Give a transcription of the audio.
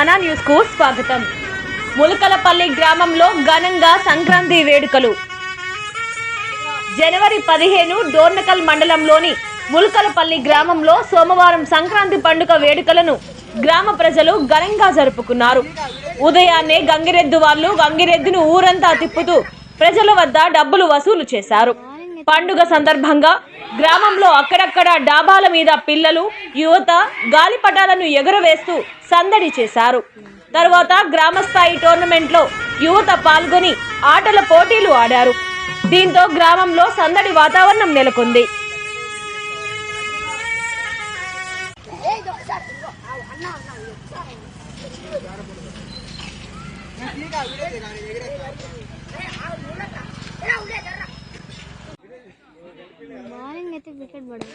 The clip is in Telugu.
కు స్వాగతం. ములకలపల్లి గ్రామంలో ఘనంగా సంక్రాంతి వేడుకలు. జనవరి పదిహేను డోర్నకల్ మండలంలోని ములకలపల్లి గ్రామంలో సోమవారం సంక్రాంతి పండుగ వేడుకలను గ్రామ ప్రజలు ఘనంగా జరుపుకున్నారు. ఉదయాన్నే గంగిరెద్దు వాళ్ళు గంగిరెద్దును ఊరంతా తిప్పుతూ ప్రజల వద్ద డబ్బులు వసూలు చేశారు. పండుగ సందర్భంగా గ్రామంలో అక్కడక్కడ డాబాల మీద పిల్లలు యువత గాలిపటాలను ఎగురవేస్తూ సందడి చేశారు. తరువాత గ్రామస్థాయి టోర్నమెంట్లో యువత పాల్గొని ఆటల పోటీలు ఆడారు. దీంతో గ్రామంలో సందడి వాతావరణం నెలకొంది. तक विकेट बड़े